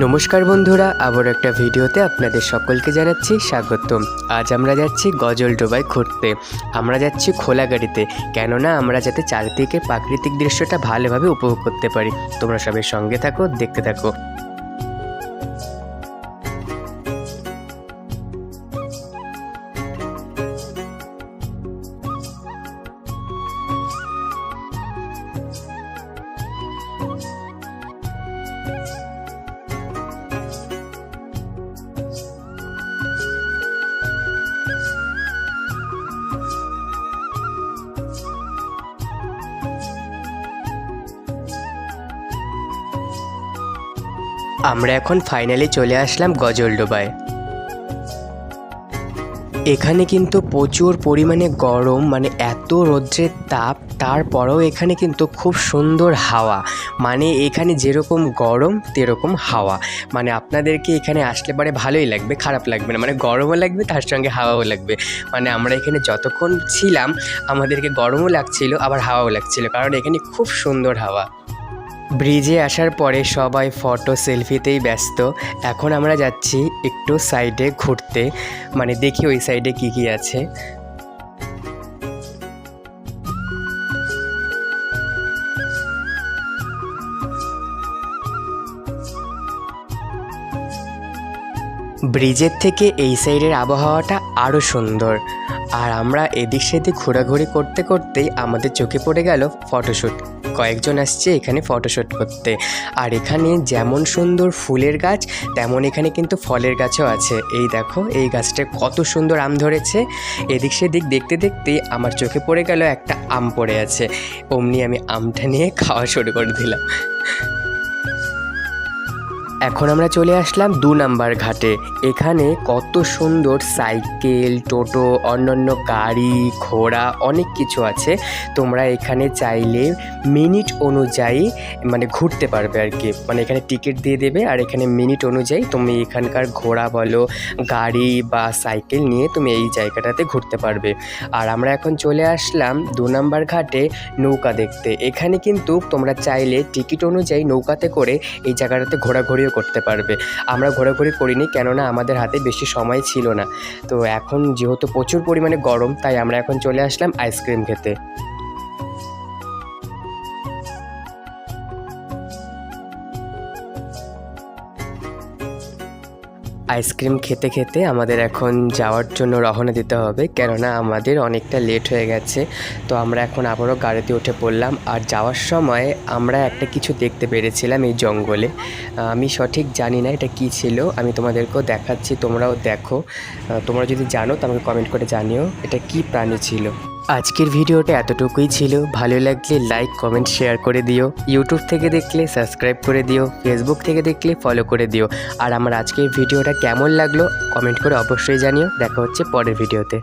নমস্কার বন্ধুরা, আবার একটা ভিডিওতে আপনাদের সকলকে জানাচ্ছি স্বাগতম। আজ আমরা যাচ্ছি গজল ডোবায় ঘুরতে। আমরা যাচ্ছি খোলা গাড়িতে, কেননা আমরা যাতে চারিদিকে প্রাকৃতিক দৃশ্যটা ভালোভাবে উপভোগ করতে পারি। তোমরা সবাই সঙ্গে থাকো, দেখতে থাকো। আমরা এখন ফাইনালি চলে আসলাম গজলডোবায় এখানে কিন্তু প্রচুর পরিমাণে গরম মানে এত রৌদ্রের তাপ, তারপরেও এখানে কিন্তু খুব সুন্দর হাওয়া। মানে এখানে যেরকম গরম, তেরকম হাওয়া। মানে আপনাদেরকে এখানে আসলে পরে ভালোই লাগবে, খারাপ লাগবে না। মানে গরমও লাগবে, তার সঙ্গে হাওয়াও লাগবে। মানে আমরা এখানে যতক্ষণ ছিলাম, আমাদেরকে গরমও লাগছিল, আবার হাওয়াও লাগছিল। কারণ এখানে খুব সুন্দর হাওয়া। ব্রিজে আসার পরে সবাই ফটো সেলফিতেই ব্যস্ত। এখন আমরা যাচ্ছি একটু সাইডে ঘুরতে। মানে দেখি ওই সাইডে কি কি আছে। ব্রিজের থেকে এই সাইডের আবহাওয়াটা আরও সুন্দর। আর আমরা এদিক সেদিক ঘোরাঘুরি করতে করতেই আমাদের চোখে পড়ে গেল ফটোশ্যুট কয়েকজন আসছে এখানে ফটোশ্যুট করতে। আর এখানে যেমন সুন্দর ফুলের গাছ, তেমন এখানে কিন্তু ফলের গাছও আছে। এই দেখো, এই গাছটা কত সুন্দর আম ধরেছে। এদিক সেদিক দেখতে দেখতে আমার চোখে পড়ে গেল একটা আম পড়ে আছে। অমনি আমি আমটা নিয়ে খাওয়া শুরু করে দিলাম। এখন আমরা চলে আসলাম দু নাম্বার ঘাটে। এখানে কত সুন্দর সাইকেল, টোটো, অন্যান্য গাড়ি, ঘোড়া, অনেক কিছু আছে। তোমরা এখানে চাইলে মিনিট অনুযায়ী মানে ঘুরতে পারবে আর কি। মানে এখানে টিকিট দিয়ে দেবে আর এখানে মিনিট অনুযায়ী তুমি এখানকার ঘোড়া বলো, গাড়ি বা সাইকেল নিয়ে তুমি এই জায়গাটাতে ঘুরতে পারবে। আর আমরা এখন চলে আসলাম দু নাম্বার ঘাটে নৌকা দেখতে। এখানে কিন্তু তোমরা চাইলে টিকিট অনুযায়ী নৌকাতে করে এই জায়গাটাতে ঘোরাঘুরিও করতে পারবে। আমরা ঘোরাঘুরি করিনি কেননা আমাদের হাতে বেশি সময় ছিল না। তো এখন যেহেতু প্রচুর পরিমাণে গরম, তাই আমরা এখন চলে আসলাম আইসক্রিম খেতে। আইসক্রিম খেতে খেতে আমাদের এখন যাওয়ার জন্য রওনা দিতে হবে, কেননা আমাদের অনেকটা লেট হয়ে গেছে। তো আমরা এখন আবারও গাড়িতে উঠে পড়লাম, আর যাওয়ার সময় আমরা একটা কিছু দেখতে পেরেছিলাম এই জঙ্গলে। আমি সঠিক জানি না এটা কি ছিল, আমি তোমাদেরকেও দেখাচ্ছি, তোমরাও দেখো। তোমরা যদি জানো, তো আমাকে কমেন্ট করে জানিও, এটা কি প্রাণী ছিল। আজকের ভিডিওটা এতটুকুই ছিল। ভালো লাগলে লাইক কমেন্ট শেয়ার করে দিও। ইউটিউব থেকে দেখলে সাবস্ক্রাইব করে দিও। ফেসবুক থেকে দেখলে ফলো করে দিও। আর আমার আজকের ভিডিওটা কেমন লাগল কমেন্ট করে অবশ্যই জানিও। দেখা হচ্ছে পরের ভিডিওতে।